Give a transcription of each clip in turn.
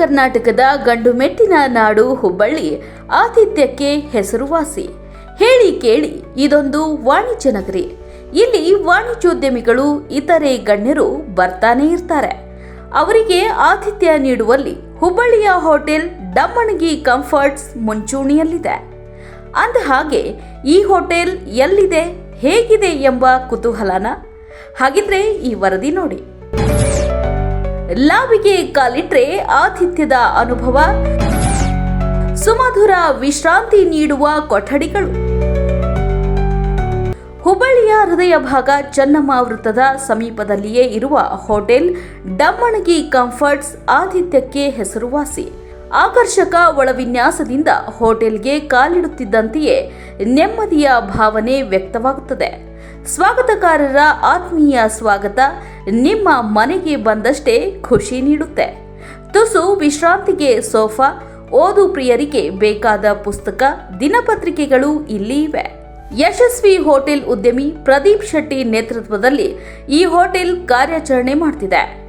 ಕರ್ನಾಟಕದ ಗಂಡುಮೆಟ್ಟಿನ ನಾಡು ಹುಬ್ಬಳ್ಳಿ ಆತಿಥ್ಯಕ್ಕೆ ಹೆಸರುವಾಸಿ. ಹೇಳಿ ಕೇಳಿ, ಇದೊಂದು ವಾಣಿಜ್ಯ ನಗರಿ. ಇಲ್ಲಿ ವಾಣಿಜ್ಯೋದ್ಯಮಿಗಳು ಇತರೆ ಗಣ್ಯರು ಬರ್ತಾನೆ ಇರ್ತಾರೆ. ಅವರಿಗೆ ಆತಿಥ್ಯ ನೀಡುವಲ್ಲಿ ಹುಬ್ಬಳ್ಳಿಯ ಹೋಟೆಲ್ ಡಮ್ಮಣಗಿ ಕಂಫರ್ಟ್ಸ್ ಮುಂಚೂಣಿಯಲ್ಲಿದೆ. ಅಂದ ಹಾಗೆ ಈ ಹೋಟೆಲ್ ಎಲ್ಲಿದೆ, ಹೇಗಿದೆ ಎಂಬ ಕುತೂಹಲನ? ಹಾಗಿದ್ರೆ ಈ ವರದಿ ನೋಡಿ. ಲಾಬಿಗೆ ಕಾಲಿಟ್ರೆ ಆತಿಥ್ಯದ ಅನುಭವ. ಸುಮಧುರ ವಿಶ್ರಾಂತಿ ನೀಡುವ ಕೊಠಡಿಗಳು. ಹುಬ್ಬಳ್ಳಿಯ ಹೃದಯ ಭಾಗ ಚೆನ್ನಮ್ಮ ವೃತ್ತದ ಸಮೀಪದಲ್ಲಿಯೇ ಇರುವ ಹೋಟೆಲ್ ಡಮ್ಮಣಗಿ ಕಂಫರ್ಟ್ಸ್ ಆತಿಥ್ಯಕ್ಕೆ ಹೆಸರುವಾಸಿ. ಆಕರ್ಷಕ ಒಳವಿನ್ಯಾಸದಿಂದ ಹೋಟೆಲ್ಗೆ ಕಾಲಿಡುತ್ತಿದ್ದಂತೆಯೇ ನೆಮ್ಮದಿಯ ಭಾವನೆ ವ್ಯಕ್ತವಾಗುತ್ತದೆ. ಸ್ವಾಗತಕಾರರ ಆತ್ಮೀಯ ಸ್ವಾಗತ. ನಿಮ್ಮ ಮನೆಗೆ ಬಂದಷ್ಟೇ ಖುಷಿ ನೀಡುತ್ತೆ. ತುಸು ವಿಶ್ರಾಂತಿಗೆ ಸೋಫಾ, ಓದು ಪ್ರಿಯರಿಗೆ ಬೇಕಾದ ಪುಸ್ತಕ, ದಿನಪತ್ರಿಕೆಗಳು ಇಲ್ಲಿ ಇವೆ. ಯಶಸ್ವಿ ಹೋಟೆಲ್ ಉದ್ಯಮಿ ಪ್ರದೀಪ್ ಶೆಟ್ಟಿ ನೇತೃತ್ವದಲ್ಲಿ ಈ ಹೋಟೆಲ್ ಕಾರ್ಯಾಚರಣೆ ಮಾಡ್ತಿದೆ.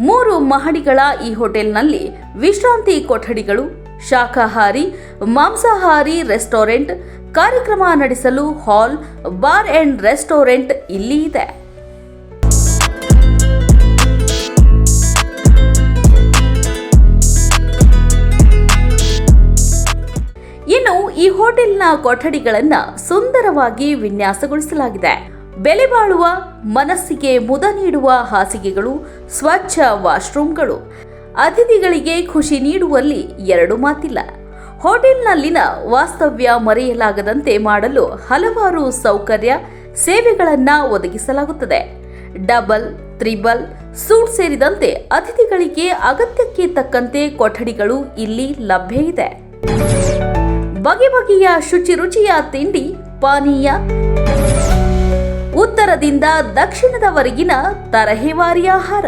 ಮೂರು ಮಹಡಿಗಳ ಈ ಹೋಟೆಲ್ನಲ್ಲಿ ವಿಶ್ರಾಂತಿ ಕೊಠಡಿಗಳು, ಶಾಖಾಹಾರಿ, ಮಾಂಸಾಹಾರಿ ರೆಸ್ಟೋರೆಂಟ್ ಕಾರ್ಯಕ್ರಮ ನಡೆಸಲು ಹಾಲ್, ಬಾರ್ ಅಂಡ್ ರೆಸ್ಟೋರೆಂಟ್ ಇಲ್ಲಿ ಇದೆ. ಇನ್ನು ಈ ಹೋಟೆಲ್ನ ಕೊಠಡಿಗಳನ್ನ ಸುಂದರವಾಗಿ ವಿನ್ಯಾಸಗೊಳಿಸಲಾಗಿದೆ. ಬೆಲೆ ಬಾಳುವ, ಮನಸ್ಸಿಗೆ ಮುದ ನೀಡುವ ಹಾಸಿಗೆಗಳು, ಸ್ವಚ್ಛ ವಾಶ್ರೂಮ್ಗಳು. ಅತಿಥಿಗಳಿಗೆ ಖುಷಿ ನೀಡುವಲ್ಲಿ ಎರಡು ಮಾತಿಲ್ಲ. ಹೋಟೆಲ್ನಲ್ಲಿನ ವಾಸ್ತವ್ಯ ಮರೆಯಲಾಗದಂತೆ ಮಾಡಲು ಹಲವಾರು ಸೌಕರ್ಯ ಸೇವೆಗಳನ್ನು ಒದಗಿಸಲಾಗುತ್ತದೆ. ಡಬಲ್, ತ್ರಿಬಲ್, ಸೂಟ್ ಸೇರಿದಂತೆ ಅತಿಥಿಗಳಿಗೆ ಅಗತ್ಯಕ್ಕೆ ತಕ್ಕಂತೆ ಕೊಠಡಿಗಳು ಇಲ್ಲಿ ಲಭ್ಯ ಇದೆ. ಬಗೆ ಬಗೆಯ ಶುಚಿ ರುಚಿಯ ತಿಂಡಿ, ಪಾನೀಯ. ಉತ್ತರದಿಂದ ದಕ್ಷಿಣದವರೆಗಿನ ತರಹೇವಾರಿ ಆಹಾರ.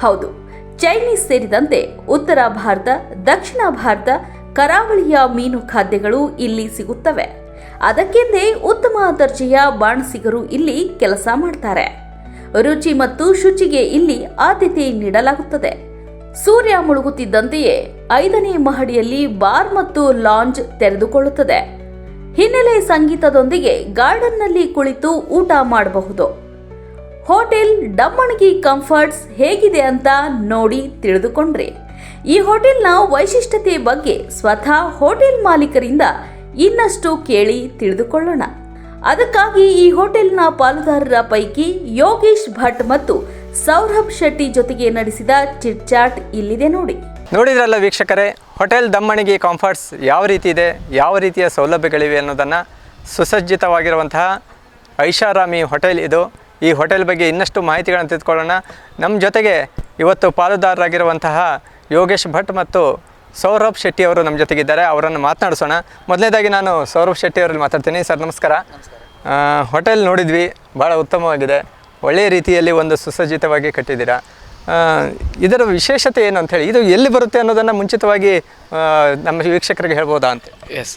ಹೌದು ಚೈನೀಸ್ ಸೇರಿದಂತೆ ಉತ್ತರ ಭಾರತ, ದಕ್ಷಿಣ ಭಾರತ, ಕರಾವಳಿಯ ಮೀನು ಖಾದ್ಯಗಳು ಇಲ್ಲಿ ಸಿಗುತ್ತವೆ. ಅದಕ್ಕೆಂದೇ ಉತ್ತಮ ದರ್ಜೆಯ ಬಾಣಸಿಗರು ಇಲ್ಲಿ ಕೆಲಸ ಮಾಡ್ತಾರೆ. ರುಚಿ ಮತ್ತು ಶುಚಿಗೆ ಇಲ್ಲಿ ಆದ್ಯತೆ ನೀಡಲಾಗುತ್ತದೆ. ಸೂರ್ಯ ಮುಳುಗುತ್ತಿದ್ದಂತೆಯೇ ಐದನೇ ಮಹಡಿಯಲ್ಲಿ ಬಾರ್ ಮತ್ತು ಲಾಂಜ್ ತೆರೆದುಕೊಳ್ಳುತ್ತದೆ. ಹಿನ್ನೆಲೆ ಸಂಗೀತದೊಂದಿಗೆ ಗಾರ್ಡನ್ನಲ್ಲಿ ಕುಳಿತು ಊಟ ಮಾಡಬಹುದು. ಹೋಟೆಲ್ ಡಮ್ಮಣಗಿ ಕಂಫರ್ಟ್ಸ್ ಹೇಗಿದೆ ಅಂತ ನೋಡಿ ತಿಳಿದುಕೊಂಡ್ರೆ. ಈ ಹೋಟೆಲ್ನ ವೈಶಿಷ್ಟ್ಯತೆ ಬಗ್ಗೆ ಸ್ವತಃ ಹೋಟೆಲ್ ಮಾಲೀಕರಿಂದ ಇನ್ನಷ್ಟು ಕೇಳಿ ತಿಳಿದುಕೊಳ್ಳೋಣ. ಅದಕ್ಕಾಗಿ ಈ ಹೋಟೆಲ್ನ ಪಾಲುದಾರರ ಪೈಕಿ ಯೋಗೇಶ್ ಭಟ್ ಮತ್ತು ಸೌರಭ್ ಶೆಟ್ಟಿ ಜೊತೆಗೆ ನಡೆಸಿದ ಚಿಟ್ ಚಾಟ್ ಇಲ್ಲಿದೆ ನೋಡಿ. ನೋಡಿದ್ರಲ್ಲ ವೀಕ್ಷಕರೇ, ಹೋಟೆಲ್ ದಮ್ಮಣಿಗೆ ಕಾಂಫರ್ಟ್ಸ್ ಯಾವ ರೀತಿ ಇದೆ, ಯಾವ ರೀತಿಯ ಸೌಲಭ್ಯಗಳಿವೆ ಅನ್ನೋದನ್ನು ಸುಸಜ್ಜಿತವಾಗಿರುವಂತಹ ಐಷಾರಾಮಿ ಹೋಟೆಲ್ ಇದು. ಈ ಹೋಟೆಲ್ ಬಗ್ಗೆ ಇನ್ನಷ್ಟು ಮಾಹಿತಿಗಳನ್ನು ತಿಳ್ಕೊಳ್ಳೋಣ ನಮ್ಮ ಜೊತೆಗೆ ಇವತ್ತು ಪಾಲುದಾರರಾಗಿರುವಂತಹ ಯೋಗೇಶ್ ಭಟ್ ಮತ್ತು ಸೌರಭ್ ಶೆಟ್ಟಿ ಅವರು ನಮ್ಮ ಜೊತೆಗಿದ್ದಾರೆ. ಅವರನ್ನು ಮಾತನಾಡಿಸೋಣ. ಮೊದಲನೇದಾಗಿ ನಾನು ಸೌರಭ್ ಶೆಟ್ಟಿ ಅವರಲ್ಲಿ ಮಾತಾಡ್ತೀನಿ. ಸರ್ ನಮಸ್ಕಾರ. ಹೋಟೆಲ್ ನೋಡಿದ್ವಿ. ಭಾಳ ಉತ್ತಮವಾಗಿದೆ. ಒಳ್ಳೆಯ ರೀತಿಯಲ್ಲಿ ಒಂದು ಸುಸಜ್ಜಿತವಾಗಿ ಕಟ್ಟಿದ್ದೀರಾ? ಇದರ ವಿಶೇಷತೆ ಏನು ಅಂತ ಹೇಳಿ, ಇದು ಎಲ್ಲಿ ಬರುತ್ತೆ ಅನ್ನೋದನ್ನು ಮುಂಚಿತವಾಗಿ ನಮ್ಮ ವೀಕ್ಷಕರಿಗೆ ಹೇಳ್ಬೋದಾ ಅಂತ. ಎಸ್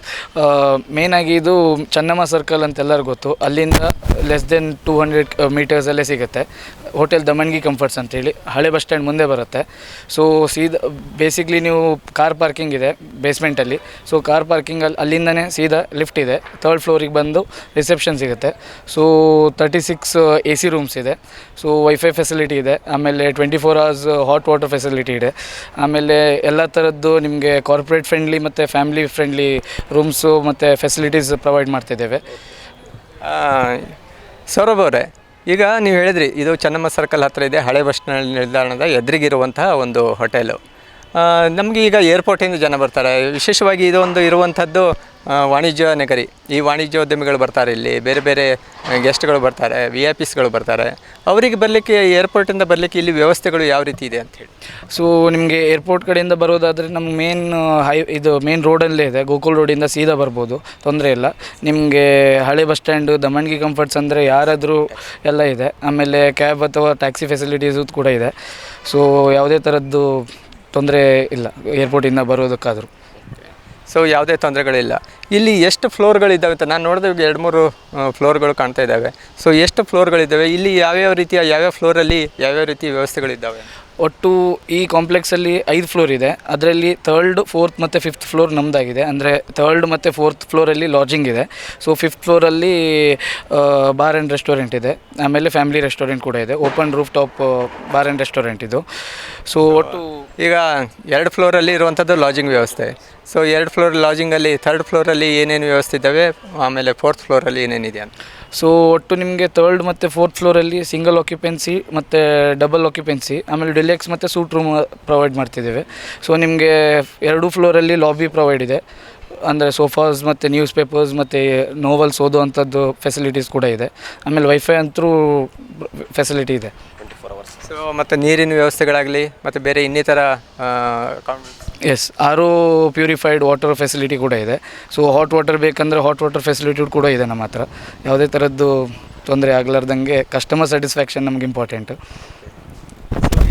ಮೇಯ್ನಾಗಿ ಇದು ಚನ್ನಮ್ಮ ಸರ್ಕಲ್ ಅಂತ ಎಲ್ಲರಿಗೂ ಗೊತ್ತು. ಅಲ್ಲಿಂದ ಲೆಸ್ ದೆನ್ ಟೂ ಹಂಡ್ರೆಡ್ ಮೀಟರ್ಸಲ್ಲೇ ಸಿಗುತ್ತೆ. ಹೋಟೆಲ್ ದಮನ್ಗಿ ಕಂಫರ್ಟ್ಸ್ ಅಂತೇಳಿ, ಹಳೆ ಬಸ್ ಸ್ಟ್ಯಾಂಡ್ ಮುಂದೆ ಬರುತ್ತೆ. ಸೊ ಸೀದಾ ಬೇಸಿಕ್ಲಿ ನೀವು ಕಾರ್ ಪಾರ್ಕಿಂಗ್ ಇದೆ ಬೇಸ್ಮೆಂಟಲ್ಲಿ ಸೊ ಕಾರ್ ಪಾರ್ಕಿಂಗಲ್ಲಿ ಅಲ್ಲಿಂದನೇ ಸೀದಾ ಲಿಫ್ಟ್ ಇದೆ. ಥರ್ಡ್ ಫ್ಲೋರಿಗೆ ಬಂದು ರಿಸೆಪ್ಷನ್ ಸಿಗುತ್ತೆ. So thirty six A C rooms ಇದೆ. ಸೊ ವೈಫೈ ಫೆಸಿಲಿಟಿ ಇದೆ. ಆಮೇಲೆ twenty four hours hot water facility ಇದೆ. ಆಮೇಲೆ ಎಲ್ಲ ಥರದ್ದು ನಿಮಗೆ ಕಾರ್ಪೊರೇಟ್ ಫ್ರೆಂಡ್ಲಿ ಮತ್ತು ಫ್ಯಾಮಿಲಿ ಫ್ರೆಂಡ್ಲಿ ರೂಮ್ಸು ಮತ್ತು ಫೆಸಿಲಿಟೀಸ್ ಪ್ರೊವೈಡ್ ಮಾಡ್ತಿದ್ದೇವೆ. ಸೌರಭ್ ಅವರೇ ಈಗ ನೀವು ಹೇಳಿದ್ರಿ, ಇದು ಚೆನ್ನಮ್ಮ ಸರ್ಕಲ್ ಹತ್ತಿರ ಇದೆ, ಹಳೆ ಬಸ್ ನಿಲ್ದಾಣದ ಎದುರಿಗಿರುವಂತಹ ಒಂದು ಹೋಟೆಲು ನಮಗೆ ಈಗ ಏರ್ಪೋರ್ಟಿಂದ ಜನ ಬರ್ತಾರೆ. ವಿಶೇಷವಾಗಿ ಇದೊಂದು ಇರುವಂಥದ್ದು ವಾಣಿಜ್ಯ ನಗರಿ. ಈ ವಾಣಿಜ್ಯೋದ್ಯಮಿಗಳು ಬರ್ತಾರೆ ಇಲ್ಲಿ. ಬೇರೆ ಬೇರೆ ಗೆಸ್ಟ್ಗಳು ಬರ್ತಾರೆ ವಿ ಐ ಪಿಸ್ಗಳು ಬರ್ತಾರೆ. ಅವರಿಗೆ ಬರಲಿಕ್ಕೆ, ಏರ್ಪೋರ್ಟಿಂದ ಬರಲಿಕ್ಕೆ ಇಲ್ಲಿ ವ್ಯವಸ್ಥೆಗಳು ಯಾವ ರೀತಿ ಇದೆ ಅಂತ ಹೇಳಿ. ಸೊ ನಿಮಗೆ ಏರ್ಪೋರ್ಟ್ ಕಡೆಯಿಂದ ಬರೋದಾದರೆ ನಮ್ಮ ಮೇನ್ ಹೈ ಇದು ಮೇನ್ ರೋಡಲ್ಲೇ ಇದೆ. ಗೋಕುಲ್ ರೋಡಿಂದ ಸೀದಾ ಬರ್ಬೋದು. ತೊಂದರೆ ಇಲ್ಲ. ನಿಮಗೆ ಹಳೆ ಬಸ್ ಸ್ಟ್ಯಾಂಡು ದಮಣ್ಗಿ ಕಂಫರ್ಟ್ಸ್ ಅಂದರೆ ಯಾರಾದರೂ ಎಲ್ಲ ಇದೆ. ಆಮೇಲೆ ಕ್ಯಾಬ್ ಅಥವಾ ಟ್ಯಾಕ್ಸಿ ಫೆಸಿಲಿಟೀಸು ಕೂಡ ಇದೆ. ಸೊ ಯಾವುದೇ ಥರದ್ದು ತೊಂದರೆ ಇಲ್ಲ. ಏರ್ಪೋರ್ಟಿಂದ ಬರೋದಕ್ಕಾದರೂ. ಸೊ ಯಾವುದೇ ತೊಂದರೆಗಳಿಲ್ಲ. ಇಲ್ಲಿ ಎಷ್ಟು ಫ್ಲೋರ್ಗಳಿದ್ದಾವೆ ಅಂತ ನಾನು ನೋಡಿದ್ರೆ ಈಗ ಎರಡು ಮೂರು ಫ್ಲೋರ್ಗಳು ಕಾಣ್ತಾ ಇದ್ದಾವೆ. ಸೊ ಎಷ್ಟು ಫ್ಲೋರ್ಗಳಿದ್ದಾವೆ? ಇಲ್ಲಿ ಯಾವ್ಯಾವ ರೀತಿಯ, ಯಾವ್ಯಾವ ಫ್ಲೋರಲ್ಲಿ ಯಾವ್ಯಾವ ರೀತಿ ವ್ಯವಸ್ಥೆಗಳಿದ್ದಾವೆ? ಒಟ್ಟು ಈ ಕಾಂಪ್ಲೆಕ್ಸಲ್ಲಿ ಐದು ಫ್ಲೋರ್ ಇದೆ. ಅದರಲ್ಲಿ ಥರ್ಡ್, ಫೋರ್ತ್ ಮತ್ತು ಫಿಫ್ತ್ ಫ್ಲೋರ್ ನಮ್ಮದಾಗಿದೆ ಅಂದರೆ ಥರ್ಡ್ ಮತ್ತು ಫೋರ್ತ್ ಫ್ಲೋರಲ್ಲಿ ಲಾಡ್ಜಿಂಗ್ ಇದೆ. ಸೊ ಫಿಫ್ತ್ ಫ್ಲೋರಲ್ಲಿ ಬಾರ್ ಆ್ಯಂಡ್ ರೆಸ್ಟೋರೆಂಟ್ ಇದೆ. ಆಮೇಲೆ ಫ್ಯಾಮಿಲಿ ರೆಸ್ಟೋರೆಂಟ್ ಕೂಡ ಇದೆ. Open rooftop bar and restaurant ಇದು. ಸೊ ಒಟ್ಟು ಈಗ ಎರಡು ಫ್ಲೋರಲ್ಲಿ ಇರುವಂಥದ್ದು ಲಾಜಿಂಗ್ ವ್ಯವಸ್ಥೆ. ಸೊ ಎರಡು ಫ್ಲೋರ್ ಲಾಜಿಂಗಲ್ಲಿ ಥರ್ಡ್ ಫ್ಲೋರಲ್ಲಿ ಏನೇನು ವ್ಯವಸ್ಥೆ ಇದ್ದಾವೆ? ಆಮೇಲೆ ಫೋರ್ತ್ ಫ್ಲೋರಲ್ಲಿ ಏನೇನಿದೆ ಅಂತ. ಸೊ ಒಟ್ಟು ನಿಮಗೆ ತರ್ಡ್ ಮತ್ತು ಫೋರ್ತ್ ಫ್ಲೋರಲ್ಲಿ ಸಿಂಗಲ್ ಆಕ್ಯುಪೆನ್ಸಿ ಮತ್ತು ಡಬಲ್ ಆಕ್ಯುಪೆನ್ಸಿ ಆಮೇಲೆ ಡಿಲೆಕ್ಸ್ ಮತ್ತು ಸೂಟ್ ರೂಮ್ ಪ್ರೊವೈಡ್ ಮಾಡ್ತಿದ್ದೇವೆ. ಸೊ ನಿಮಗೆ ಎರಡೂ ಫ್ಲೋರಲ್ಲಿ ಲಾಬಿ ಪ್ರೊವೈಡ್ ಇದೆ. ಅಂದರೆ ಸೋಫಾಸ್ ಮತ್ತು ನ್ಯೂಸ್ ಪೇಪರ್ಸ್ ಮತ್ತು ನೋವೆಲ್ಸ್ ಓದುವಂಥದ್ದು ಫೆಸಿಲಿಟೀಸ್ ಕೂಡ ಇದೆ. ಆಮೇಲೆ ವೈಫೈ ಅಂತೂ ಫೆಸಿಲಿಟಿ ಇದೆ. ಸೊ ಮತ್ತು ನೀರಿನ ವ್ಯವಸ್ಥೆಗಳಾಗಲಿ, ಮತ್ತು ಬೇರೆ ಇನ್ನಿತರ ಎಸ್ ಆರು ಪ್ಯೂರಿಫೈಡ್ ವಾಟರ್ ಫೆಸಿಲಿಟಿ ಕೂಡ ಇದೆ. ಸೊ ಹಾಟ್ ವಾಟರ್ ಬೇಕಂದರೆ ಹಾಟ್ ವಾಟರ್ ಫೆಸಿಲಿಟಿ ಕೂಡ ಇದೆ ನಮ್ಮ ಹತ್ರ. ಯಾವುದೇ ಥರದ್ದು ತೊಂದರೆ ಆಗಲಾರ್ದಂಗೆ ಕಸ್ಟಮರ್ ಸ್ಯಾಟಿಸ್ಫ್ಯಾಕ್ಷನ್ ನಮ್ಗೆ ಇಂಪಾರ್ಟೆಂಟು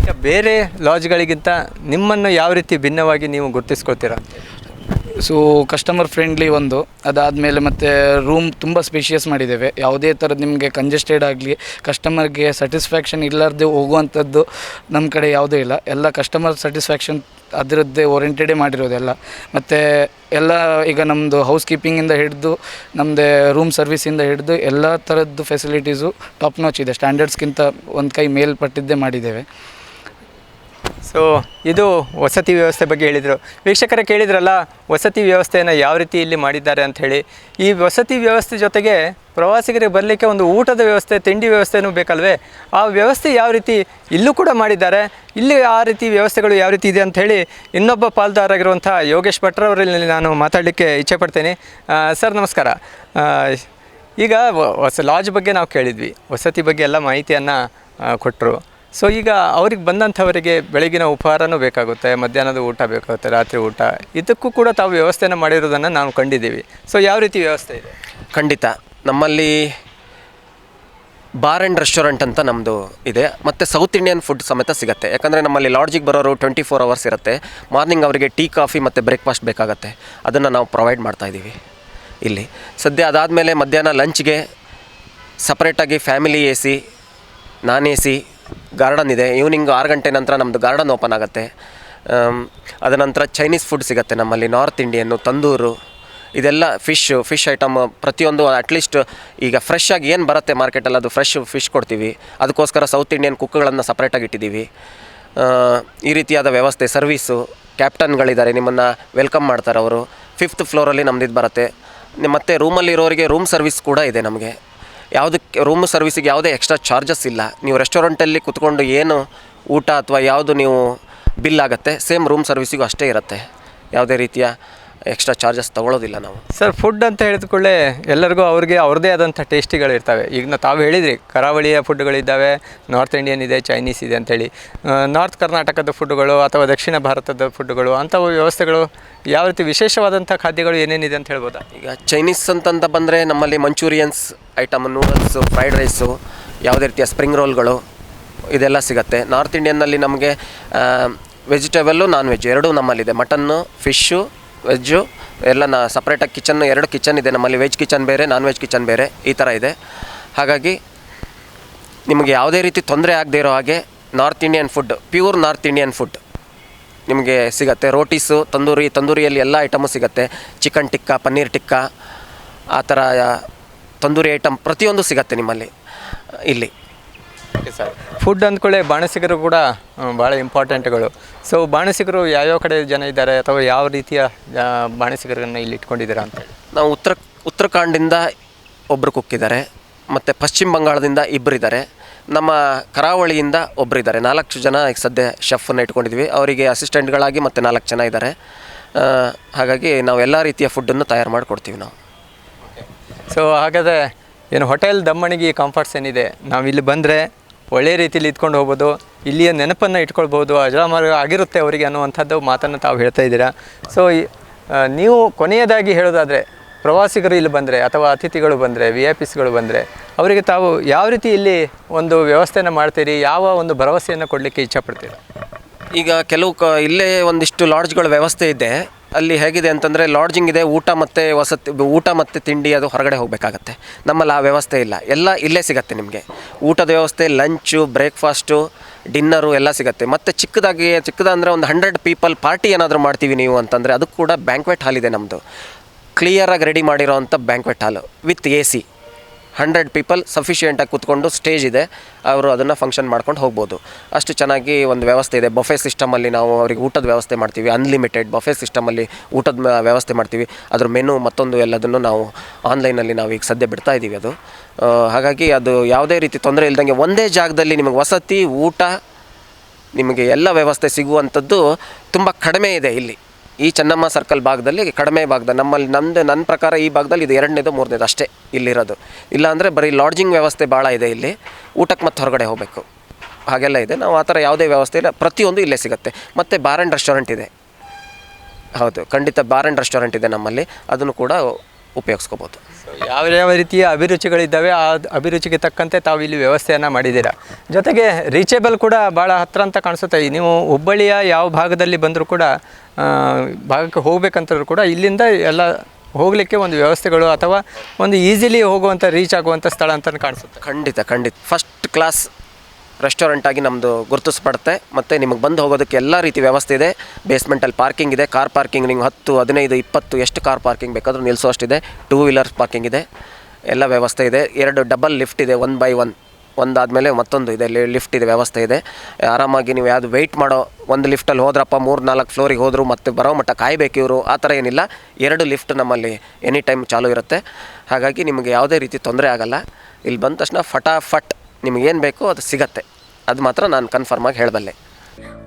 ಈಗ ಬೇರೆ ಲಾಜ್ಗಳಿಗಿಂತ ನಿಮ್ಮನ್ನು ಯಾವ ರೀತಿ ಭಿನ್ನವಾಗಿ ನೀವು ಗುರುತಿಸ್ಕೊಳ್ತೀರಾ? ಸೊ ಕಸ್ಟಮರ್ ಫ್ರೆಂಡ್ಲಿ ಒಂದು. ಅದಾದಮೇಲೆ ಮತ್ತು ರೂಮ್ ತುಂಬ ಸ್ಪೇಷಿಯಸ್ ಮಾಡಿದ್ದೇವೆ. ಯಾವುದೇ ಥರದ್ದು ನಿಮಗೆ ಕಂಜೆಸ್ಟೆಡ್ ಆಗಲಿ ಕಸ್ಟಮರ್ಗೆ ಸ್ಯಾಟಿಸ್ಫ್ಯಾಕ್ಷನ್ ಇಲ್ಲಾರ್ದೆ ಹೋಗುವಂಥದ್ದು ನಮ್ಮ ಕಡೆ ಯಾವುದೂ ಇಲ್ಲ. ಎಲ್ಲ ಕಸ್ಟಮರ್ ಸ್ಯಾಟಿಸ್ಫ್ಯಾಕ್ಷನ್ ಅದರದ್ದೇ ಓರಿಯೆಂಟೆಡೇ ಮಾಡಿರೋದೆಲ್ಲ. ಮತ್ತು ಎಲ್ಲ ಈಗ ನಮ್ಮದು ಹೌಸ್ ಕೀಪಿಂಗಿಂದ ಹಿಡಿದು ನಮ್ಮದೇ ರೂಮ್ ಸರ್ವಿಸಿಂದ ಹಿಡಿದು ಎಲ್ಲ ಥರದ್ದು ಫೆಸಿಲಿಟೀಸು ಟಾಪ್ ನಾಚ್ ಇದೆ. ಸ್ಟ್ಯಾಂಡರ್ಡ್ಸ್ಗಿಂತ ಒಂದು ಕೈ ಮೇಲ್ಪಟ್ಟಿದ್ದೇ ಮಾಡಿದ್ದೇವೆ. ಸೊ ಇದು ವಸತಿ ವ್ಯವಸ್ಥೆ ಬಗ್ಗೆ ಹೇಳಿದರು. ವೀಕ್ಷಕರ ಕೇಳಿದ್ರಲ್ಲ, ವಸತಿ ವ್ಯವಸ್ಥೆಯನ್ನು ಯಾವ ರೀತಿ ಇಲ್ಲಿ ಮಾಡಿದ್ದಾರೆ ಅಂಥೇಳಿ ಈ ವಸತಿ ವ್ಯವಸ್ಥೆ ಜೊತೆಗೆ ಪ್ರವಾಸಿಗರಿಗೆ ಬರಲಿಕ್ಕೆ ಒಂದು ಊಟದ ವ್ಯವಸ್ಥೆ, ತಿಂಡಿ ವ್ಯವಸ್ಥೆನೂ ಬೇಕಲ್ವೇ? ಆ ವ್ಯವಸ್ಥೆ ಯಾವ ರೀತಿ ಇಲ್ಲೂ ಕೂಡ ಮಾಡಿದ್ದಾರೆ? ಇಲ್ಲಿ ಆ ರೀತಿ ವ್ಯವಸ್ಥೆಗಳು ಯಾವ ರೀತಿ ಇದೆ ಅಂಥೇಳಿ ಇನ್ನೊಬ್ಬ ಪಾಲ್ದಾರಾಗಿರುವಂಥ ಯೋಗೇಶ್ ಭಟ್ರವರಲ್ಲಿ ನಾನು ಮಾತಾಡಲಿಕ್ಕೆ ಇಚ್ಛೆ ಪಡ್ತೇನೆ. ಸರ್ ನಮಸ್ಕಾರ. ಈಗ ಹೊಸ ಲಾಡ್ಜ್ ಬಗ್ಗೆ ನಾವು ಕೇಳಿದ್ವಿ. ವಸತಿ ಬಗ್ಗೆ ಎಲ್ಲ ಮಾಹಿತಿಯನ್ನು ಕೊಟ್ಟರು ಸೊ ಈಗ ಅವ್ರಿಗೆ ಬಂದಂಥವರಿಗೆ ಬೆಳಗಿನ ಉಪಹಾರನೂ ಬೇಕಾಗುತ್ತೆ, ಮಧ್ಯಾಹ್ನದ ಊಟ ಬೇಕಾಗುತ್ತೆ, ರಾತ್ರಿ ಊಟ. ಇದಕ್ಕೂ ಕೂಡ ತಾವು ವ್ಯವಸ್ಥೆನ ಮಾಡಿರೋದನ್ನು ನಾವು ಕಂಡಿದ್ದೀವಿ. ಸೊ ಯಾವ ರೀತಿ ವ್ಯವಸ್ಥೆ ಇದೆ? ಖಂಡಿತ. ನಮ್ಮಲ್ಲಿ ಬಾರ್ ಆ್ಯಂಡ್ ರೆಸ್ಟೋರೆಂಟ್ ಅಂತ ನಮ್ಮದು ಇದೆ. ಮತ್ತು ಸೌತ್ ಇಂಡಿಯನ್ ಫುಡ್ ಸಮೇತ ಸಿಗುತ್ತೆ. ಯಾಕಂದರೆ ನಮ್ಮಲ್ಲಿ ಲಾಡ್ಜಿಗೆ ಬರೋರು ಟ್ವೆಂಟಿ ಫೋರ್ ಅವರ್ಸ್ ಇರುತ್ತೆ. ಮಾರ್ನಿಂಗ್ ಅವರಿಗೆ ಟೀ ಕಾಫಿ ಮತ್ತು ಬ್ರೇಕ್ಫಾಸ್ಟ್ ಬೇಕಾಗುತ್ತೆ. ಅದನ್ನು ನಾವು ಪ್ರೊವೈಡ್ ಮಾಡ್ತಾಯಿದ್ದೀವಿ ಇಲ್ಲಿ. ಸದ್ಯ ಅದಾದಮೇಲೆ ಮಧ್ಯಾಹ್ನ ಲಂಚ್ಗೆ ಸಪ್ರೇಟಾಗಿ family A C non A C garden ಇದೆ. ಈವ್ನಿಂಗ್ ಆರು ಗಂಟೆ ನಂತರ ನಮ್ಮದು ಗಾರ್ಡನ್ ಓಪನ್ ಆಗುತ್ತೆ. ಅದ ನಂತರ ಚೈನೀಸ್ ಫುಡ್ ಸಿಗುತ್ತೆ ನಮ್ಮಲ್ಲಿ. ನಾರ್ತ್ ಇಂಡಿಯನ್ನು ತಂದೂರು, ಇದೆಲ್ಲ ಫಿಶ್ ಫಿಶ್ ಐಟಮ್ ಪ್ರತಿಯೊಂದು ಅಟ್ಲೀಸ್ಟ್ ಈಗ ಫ್ರೆಶ್ ಆಗಿ ಏನು ಬರುತ್ತೆ ಮಾರ್ಕೆಟಲ್ಲಿ ಅದು ಫ್ರೆಶ್ ಫಿಶ್ ಕೊಡ್ತೀವಿ. ಅದಕ್ಕೋಸ್ಕರ ಸೌತ್ ಇಂಡಿಯನ್ ಕುಕ್ಗಳನ್ನು ಸಪ್ರೇಟಾಗಿ ಇಟ್ಟಿದ್ದೀವಿ. ಈ ರೀತಿಯಾದ ವ್ಯವಸ್ಥೆ ಸರ್ವೀಸು ಕ್ಯಾಪ್ಟನ್ಗಳಿದ್ದಾರೆ ನಿಮ್ಮನ್ನು ವೆಲ್ಕಮ್ ಮಾಡ್ತಾರೆ ಅವರು. ಫಿಫ್ತ್ ಫ್ಲೋರಲ್ಲಿ ನಮ್ದು ಇದು ಬರುತ್ತೆ. ಮತ್ತೆ ಮತ್ತು ರೂಮಲ್ಲಿ ಇರೋರಿಗೆ ರೂಮ್ ಸರ್ವಿಸ್ ಕೂಡ ಇದೆ ನಮಗೆ. ಯಾವುದಕ್ಕೆ ರೂಮ್ ಸರ್ವಿಸಿಗೆ ಯಾವುದೇ ಎಕ್ಸ್ಟ್ರಾ ಚಾರ್ಜಸ್ ಇಲ್ಲ. ನೀವು ರೆಸ್ಟೋರೆಂಟಲ್ಲಿ ಕುತ್ಕೊಂಡು ಏನು ಊಟ ಅಥವಾ ಯಾವುದು ನೀವು ಬಿಲ್ ಆಗುತ್ತೆ ಸೇಮ್ ರೂಮ್ ಸರ್ವಿಸಿಗೂ ಅಷ್ಟೇ ಇರುತ್ತೆ. ಯಾವುದೇ ರೀತಿಯ ಎಕ್ಸ್ಟ್ರಾ ಚಾರ್ಜಸ್ ತೊಗೊಳೋದಿಲ್ಲ ನಾವು. ಸರ್ ಫುಡ್ ಅಂತ ಹೇಳಿದ ಕೂಡಲೇ ಎಲ್ಲರಿಗೂ ಅವ್ರಿಗೆ ಅವ್ರದ್ದೇ ಆದಂಥ ಟೇಸ್ಟಿಗಳು ಇರ್ತವೆ. ಈಗ ನಾವು ತಾವು ಹೇಳಿದ್ರಿ ಕರಾವಳಿಯ ಫುಡ್ಗಳಿದ್ದಾವೆ ನಾರ್ತ್ ಇಂಡಿಯನ್ ಇದೆ ಚೈನೀಸ್ ಇದೆ ಅಂತೇಳಿ ನಾರ್ತ್ ಕರ್ನಾಟಕದ ಫುಡ್ಗಳು ಅಥವಾ ದಕ್ಷಿಣ ಭಾರತದ ಫುಡ್ಗಳು ಅಂಥವು ವ್ಯವಸ್ಥೆಗಳು ಯಾವ ರೀತಿ ವಿಶೇಷವಾದಂಥ ಖಾದ್ಯಗಳು ಏನೇನಿದೆ ಅಂತ ಹೇಳ್ಬೋದಾ? ಈಗ ಚೈನೀಸ್ ಅಂತಂತ ಬಂದರೆ ನಮ್ಮಲ್ಲಿ manchurians item noodles fried rice ಯಾವುದೇ ರೀತಿಯ ಸ್ಪ್ರಿಂಗ್ ರೋಲ್ಗಳು ಇದೆಲ್ಲ ಸಿಗುತ್ತೆ. ನಾರ್ತ್ ಇಂಡಿಯನ್ನಲ್ಲಿ ನಮಗೆ ವೆಜಿಟೇಬಲ್ಲು ನಾನ್ ವೆಜ್ ಎರಡೂ ನಮ್ಮಲ್ಲಿದೆ. ಮಟನ್ನು ಫಿಶ್ಶು ವೆಜ್ಜು, ಎಲ್ಲ ನಾ ಸಪ್ರೇಟಾಗಿ ಕಿಚನ್ ಎರಡು ಕಿಚನ್ ಇದೆ. ನಮ್ಮಲ್ಲಿ ವೆಜ್ ಕಿಚನ್ ಬೇರೆ ನಾನ್ ವೆಜ್ ಕಿಚನ್ ಬೇರೆ, ಈ ಥರ ಇದೆ. ಹಾಗಾಗಿ ನಿಮಗೆ ಯಾವುದೇ ರೀತಿ ತೊಂದರೆ ಆಗದೇ ಇರೋ ಹಾಗೆ north Indian food pure north Indian food ನಿಮಗೆ ಸಿಗತ್ತೆ. ರೋಟೀಸು ತಂದೂರಿ, ತಂದೂರಿಯಲ್ಲಿ ಎಲ್ಲ ಐಟಮು ಸಿಗುತ್ತೆ. ಚಿಕನ್ ಟಿಕ್ಕಾ ಪನ್ನೀರ್ ಟಿಕ್ಕಾ ಆ ಥರ ತಂದೂರಿ ಐಟಮ್ ಪ್ರತಿಯೊಂದು ಸಿಗತ್ತೆ ನಿಮ್ಮಲ್ಲಿ, ಇಲ್ಲಿ. ಸರ್. ಫುಡ್ ಅಂದ್ಕೊಳ್ಳೆ ಬಾಣಸಿಗರು ಕೂಡ ಭಾಳ ಇಂಪಾರ್ಟೆಂಟ್ಗಳು ಸೊ ಬಾಣಸಿಗರು ಯಾವ್ಯಾವ ಕಡೆ ಜನ ಇದ್ದಾರೆ ಅಥವಾ ಯಾವ ರೀತಿಯ ಬಾಣಸಿಗರನ್ನು ಇಲ್ಲಿ ಇಟ್ಕೊಂಡಿದ್ದೀರಾ ಅಂತ ನಾವು ಉತ್ತರ ಉತ್ತರಾಖಂಡಿಂದ ಒಬ್ಬರು ಕುಕ್ಕಿದ್ದಾರೆ ಮತ್ತು ಪಶ್ಚಿಮ ಬಂಗಾಳದಿಂದ ಇಬ್ಬರಿದ್ದಾರೆ ನಮ್ಮ ಕರಾವಳಿಯಿಂದ ಒಬ್ಬರಿದ್ದಾರೆ ನಾಲ್ಕು ಜನ ಈಗ ಸದ್ಯ ಶೆಫನ್ನು ಇಟ್ಕೊಂಡಿದ್ವಿ. ಅವರಿಗೆ ಅಸಿಸ್ಟೆಂಟ್ಗಳಾಗಿ ಮತ್ತು ನಾಲ್ಕು ಜನ ಇದ್ದಾರೆ. ಹಾಗಾಗಿ ನಾವು ಎಲ್ಲ ರೀತಿಯ ಫುಡ್ಡನ್ನು ತಯಾರು ಮಾಡಿಕೊಡ್ತೀವಿ ನಾವು. ಸೊ ಹಾಗಾದರೆ ಏನು ಹೋಟೆಲ್ ದಮ್ಮಣಿಗೆ ಕಾಂಫರ್ಟ್ಸ್ ಏನಿದೆ? ನಾವು ಇಲ್ಲಿ ಬಂದರೆ ಒಳ್ಳೆ ರೀತಿಯಲ್ಲಿ ಇದ್ಕೊಂಡು ಹೋಗ್ಬೋದು, ಇಲ್ಲಿಯ ನೆನಪನ್ನು ಇಟ್ಕೊಳ್ಬೋದು, ಅಜರಾಮರ ಆಗಿರುತ್ತೆ ಅವರಿಗೆ ಅನ್ನುವಂಥದ್ದು ಮಾತನ್ನು ತಾವು ಹೇಳ್ತಾ ಇದ್ದೀರಾ. ಸೊ ನೀವು ಕೊನೆಯದಾಗಿ ಹೇಳೋದಾದರೆ, ಪ್ರವಾಸಿಗರು ಇಲ್ಲಿ ಬಂದರೆ ಅಥವಾ ಅತಿಥಿಗಳು ಬಂದರೆ ವಿ ಐ ಪಿಸ್ಗಳು ಬಂದರೆ, ಅವರಿಗೆ ತಾವು ಯಾವ ರೀತಿ ಇಲ್ಲಿ ಒಂದು ವ್ಯವಸ್ಥೆಯನ್ನು ಮಾಡ್ತೀರಿ, ಯಾವ ಒಂದು ಭರವಸೆಯನ್ನು ಕೊಡಲಿಕ್ಕೆ ಇಚ್ಛಪಡ್ತೀರಿ? ಈಗ ಕೆಲವು ಕ, ಇಲ್ಲೇ ಒಂದಿಷ್ಟು ಲಾಡ್ಜ್ಗಳ ವ್ಯವಸ್ಥೆ ಇದೆ. ಅಲ್ಲಿ ಹೇಗಿದೆ ಅಂತಂದರೆ ಲಾಡ್ಜಿಂಗ್ ಇದೆ, ಊಟ ಮತ್ತು ವಸತಿ, ಊಟ ಮತ್ತು ತಿಂಡಿ ಅದು ಹೊರಗಡೆ ಹೋಗಬೇಕಾಗತ್ತೆ. ನಮ್ಮಲ್ಲಿ ಆ ವ್ಯವಸ್ಥೆ ಇಲ್ಲ. ಎಲ್ಲ ಇಲ್ಲೇ ಸಿಗತ್ತೆ ನಿಮಗೆ. ಊಟದ ವ್ಯವಸ್ಥೆ ಲಂಚು ಬ್ರೇಕ್ಫಾಸ್ಟು ಡಿನ್ನರು ಎಲ್ಲ ಸಿಗುತ್ತೆ. ಮತ್ತು ಚಿಕ್ಕದಾಗಿ ಚಿಕ್ಕದಂದರೆ ಒಂದು ಹಂಡ್ರೆಡ್ ಪೀಪಲ್ ಪಾರ್ಟಿ ಏನಾದರೂ ಮಾಡ್ತೀವಿ ನೀವು ಅಂತಂದರೆ ಅದು ಕೂಡ ಬ್ಯಾಂಕ್ವೆಟ್ ಹಾಲ್ ಇದೆ ನಮ್ಮದು ಕ್ಲಿಯರಾಗಿ ready ಮಾಡಿರೋವಂಥ banquet hall with A C hundred people ಸಫಿಷಿಯೆಂಟಾಗಿ ಕೂತ್ಕೊಂಡು ಸ್ಟೇಜ್ ಇದೆ. ಅವರು ಅದನ್ನು ಫಂಕ್ಷನ್ ಮಾಡ್ಕೊಂಡು ಹೋಗ್ಬೋದು. ಅಷ್ಟು ಚೆನ್ನಾಗಿ ಒಂದು ವ್ಯವಸ್ಥೆ ಇದೆ. ಬಫೆ ಸಿಸ್ಟಮಲ್ಲಿ ನಾವು ಅವ್ರಿಗೆ ಊಟದ ವ್ಯವಸ್ಥೆ ಮಾಡ್ತೀವಿ. ಅನ್ಲಿಮಿಟೆಡ್ ಬಫೆ ಸಿಸ್ಟಮಲ್ಲಿ ಊಟದ ವ್ಯವಸ್ಥೆ ಮಾಡ್ತೀವಿ. ಅದ್ರ ಮೆನು ಮತ್ತೊಂದು ಎಲ್ಲದನ್ನು ನಾವು ಆನ್ಲೈನಲ್ಲಿ ನಾವು ಈಗ ಸದ್ಯ ಬಿಡ್ತಾ ಇದ್ದೀವಿ ಅದು. ಹಾಗಾಗಿ ಅದು ಯಾವುದೇ ರೀತಿ ತೊಂದರೆ ಇಲ್ದಂಗೆ ಒಂದೇ ಜಾಗದಲ್ಲಿ ನಿಮಗೆ ವಸತಿ, ಊಟ, ನಿಮಗೆ ಎಲ್ಲ ವ್ಯವಸ್ಥೆ ಸಿಗುವಂಥದ್ದು ತುಂಬ ಕಡಿಮೆ ಇದೆ ಇಲ್ಲಿ. ಈ ಚೆನ್ನಮ್ಮ ಸರ್ಕಲ್ ಭಾಗದಲ್ಲಿ ಕಡಿಮೆ ಭಾಗದ ನಮ್ಮಲ್ಲಿ ನಂದು ನನ್ನ ಪ್ರಕಾರ ಈ ಭಾಗದಲ್ಲಿ ಇದು ಎರಡನೇದು ಮೂರನೇದು ಅಷ್ಟೇ ಇಲ್ಲಿರೋದು. ಇಲ್ಲಾಂದರೆ ಬರೀ ಲಾಡ್ಜಿಂಗ್ ವ್ಯವಸ್ಥೆ ಭಾಳ ಇದೆ ಇಲ್ಲಿ. ಊಟಕ್ಕೆ ಮತ್ತು ಹೊರಗಡೆ ಹೋಗಬೇಕು. ಹಾಗೆಲ್ಲ ಇದೆ. ನಾವು ಆ ಥರ ಯಾವುದೇ ವ್ಯವಸ್ಥೆ ಇಲ್ಲ. ಪ್ರತಿಯೊಂದು ಇಲ್ಲೇ ಸಿಗುತ್ತೆ. ಮತ್ತು ಬಾರ್ ಆ್ಯಂಡ್ ರೆಸ್ಟೋರೆಂಟ್ ಇದೆ. ಹೌದು. ಖಂಡಿತ ಬಾರ್ ಆ್ಯಂಡ್ ರೆಸ್ಟೋರೆಂಟ್ ಇದೆ ನಮ್ಮಲ್ಲಿ. ಅದನ್ನು ಕೂಡ ಉಪಯೋಗಿಸ್ಕೋಬೋದು. ಯಾವ ಯಾವ ರೀತಿಯ ಅಭಿರುಚಿಗಳಿದ್ದಾವೆ, ಆ ಅಭಿರುಚಿಗೆ ತಕ್ಕಂತೆ ತಾವು ಇಲ್ಲಿ ವ್ಯವಸ್ಥೆಯನ್ನು ಮಾಡಿದ್ದೀರಾ? ಜೊತೆಗೆ ರೀಚೇಬಲ್ ಕೂಡ ಭಾಳ ಹತ್ತಿರ ಅಂತ ಕಾಣಿಸುತ್ತೆ. ನೀವು ಹುಬ್ಬಳ್ಳಿಯ ಯಾವ ಭಾಗದಲ್ಲಿ ಬಂದರೂ ಕೂಡ ಭಾಗಕ್ಕೆ ಹೋಗ್ಬೇಕಂತಂದ್ರೂ ಕೂಡ ಇಲ್ಲಿಂದ ಎಲ್ಲ ಹೋಗಲಿಕ್ಕೆ ಒಂದು ವ್ಯವಸ್ಥೆಗಳು ಅಥವಾ ಒಂದು ಈಸಿಲಿ ಹೋಗುವಂಥ ರೀಚ್ ಆಗುವಂಥ ಸ್ಥಳ ಅಂತ ಕಾಣಿಸುತ್ತೆ. ಖಂಡಿತ ಖಂಡಿತ. ಫಸ್ಟ್ ಕ್ಲಾಸ್ ರೆಸ್ಟೋರೆಂಟ್ ಆಗಿ ನಮ್ಮದು ಗುರುತಿಸ್ಪಡುತ್ತೆ. ಮತ್ತು ನಿಮಗೆ ಬಂದು ಹೋಗೋದಕ್ಕೆ ಎಲ್ಲ ರೀತಿ ವ್ಯವಸ್ಥೆ ಇದೆ. ಬೇಸ್ಮೆಂಟಲ್ಲಿ ಪಾರ್ಕಿಂಗ್ ಇದೆ. ಕಾರ್ ಪಾರ್ಕಿಂಗ್ ನಿಮ್ಗೆ ಹತ್ತು, ಹದಿನೈದು, ಇಪ್ಪತ್ತು, ಎಷ್ಟು ಕಾರ್ ಪಾರ್ಕಿಂಗ್ ಬೇಕಾದರೂ ನಿಲ್ಲಿಸೋಷ್ಟಿದೆ ಟೂ ವೀಲರ್ ಪಾರ್ಕಿಂಗ್ ಇದೆ. ಎಲ್ಲ ವ್ಯವಸ್ಥೆ ಇದೆ. ಎರಡು ಡಬಲ್ ಲಿಫ್ಟ್ ಇದೆ ಒನ್ ಬೈ ಒನ್ ಒಂದಾದಮೇಲೆ ಮತ್ತೊಂದು ಇದೆ. ಲಿಫ್ಟ್ ಇದೆ, ವ್ಯವಸ್ಥೆ ಇದೆ. ಆರಾಮಾಗಿ ನೀವು ಯಾವುದು ವೆಯ್ಟ್ ಮಾಡೋ ಒಂದು ಲಿಫ್ಟಲ್ಲಿ ಹೋದ್ರಪ್ಪ ಮೂರು, ನಾಲ್ಕು ಫ್ಲೋರಿಗೆ ಹೋದರು ಮತ್ತು ಬರೋ ಮಟ್ಟ ಕಾಯಬೇಕು ಇವರು. ಆ ಥರ ಏನಿಲ್ಲ. ಎರಡು ಲಿಫ್ಟ್ ನಮ್ಮಲ್ಲಿ ಎನಿ ಟೈಮ್ ಚಾಲೂ ಇರುತ್ತೆ. ಹಾಗಾಗಿ ನಿಮಗೆ ಯಾವುದೇ ರೀತಿ ತೊಂದರೆ ಆಗಲ್ಲ. ಇಲ್ಲಿ ಬಂದ ತಕ್ಷಣ ಫಟಾಫಟ್ ನಿಮಗೇನು ಬೇಕೋ ಅದು ಸಿಗತ್ತೆ. ಅದು ಮಾತ್ರ ನಾನು ಕನ್ಫರ್ಮ್ ಆಗಿ ಹೇಳಬಲ್ಲೆ.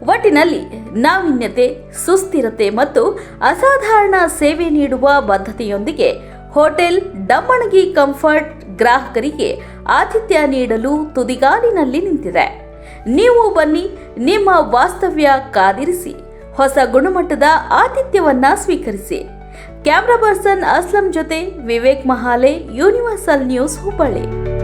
ಒಟ್ಟಿನಲ್ಲಿ ನಾವೀನ್ಯತೆ, ಸುಸ್ಥಿರತೆ ಮತ್ತು ಅಸಾಧಾರಣ ಸೇವೆ ನೀಡುವ ಬದ್ಧತೆಯೊಂದಿಗೆ ಹೋಟೆಲ್ ಡಮ್ಮಣಗಿ ಕಂಫರ್ಟ್ ಗ್ರಾಹಕರಿಗೆ ಆತಿಥ್ಯ ನೀಡಲು ತುದಿಗಾಲಿನಲ್ಲಿ ನಿಂತಿದೆ. ನೀವು ಬನ್ನಿ, ನಿಮ್ಮ ವಾಸ್ತವ್ಯ ಕಾದಿರಿಸಿ, ಹೊಸ ಗುಣಮಟ್ಟದ ಆತಿಥ್ಯವನ್ನ ಸ್ವೀಕರಿಸಿ. ಕ್ಯಾಮ್ರಾ ಪರ್ಸನ್ ಅಸ್ಲಂ ಜೊತೆ ವಿವೇಕ್ ಮಹಾಲೆ, ಯೂನಿವರ್ಸಲ್ ನ್ಯೂಸ್ ಹುಬ್ಬಳ್ಳಿ.